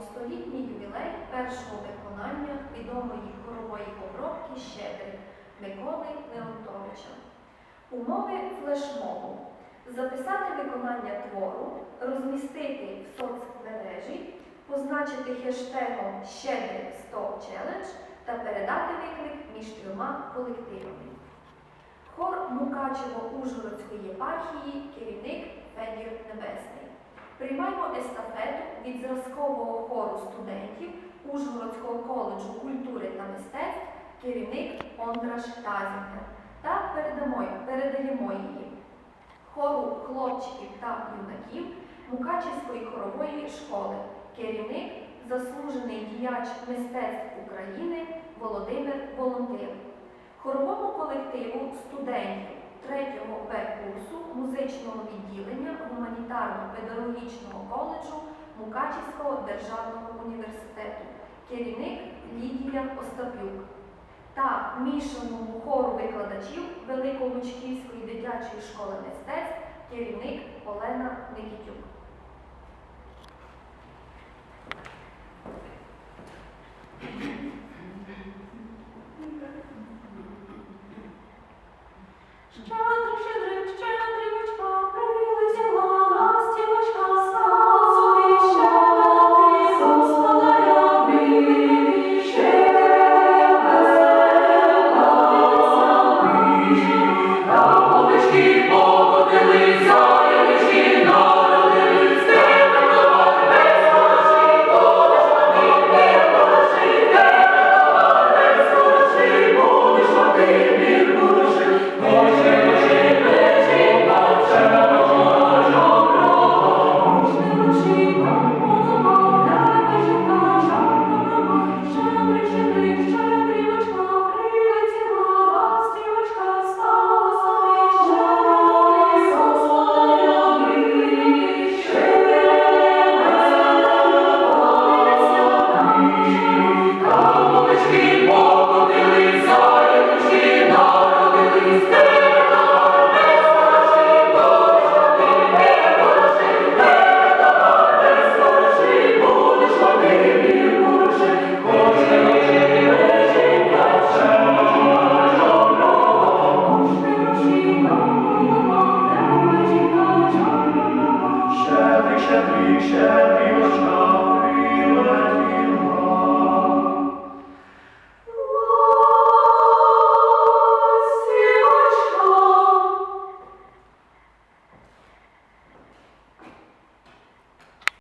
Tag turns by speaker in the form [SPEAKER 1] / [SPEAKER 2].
[SPEAKER 1] столітній ювілей першого виконання відомої хорової обробки Щедрик Миколи Леонтовича. Умови флешмобу. Записати виконання твору, розмістити в соцмережі, позначити хештегом Щедрик 100 Challenge та передати виклик між трьома колективами. Хор Мукачево-Ужгородської єпархії, керівник Федір Небесний. Приймаємо естафету від зразкового хору студентів Ужгородського коледжу культури та мистецтв, керівник Ондраш Тазінка. Та передамо, передаємо її хору хлопчиків та юнаків Мукачівської хорової школи, керівник заслужений діяч мистецтв України Володимир Волонтир хоровому колективу студентів 3-го Б курсу відділення гуманітарно-педагогічного коледжу Мукачівського державного університету, керівник Лідія Остапюк та мішаному хору викладачів Великолучківської дитячої школи мистецтв, керівник Олена Никітюк.
[SPEAKER 2] Щедрик,
[SPEAKER 3] Щедрик, щедрик, щедрівочка,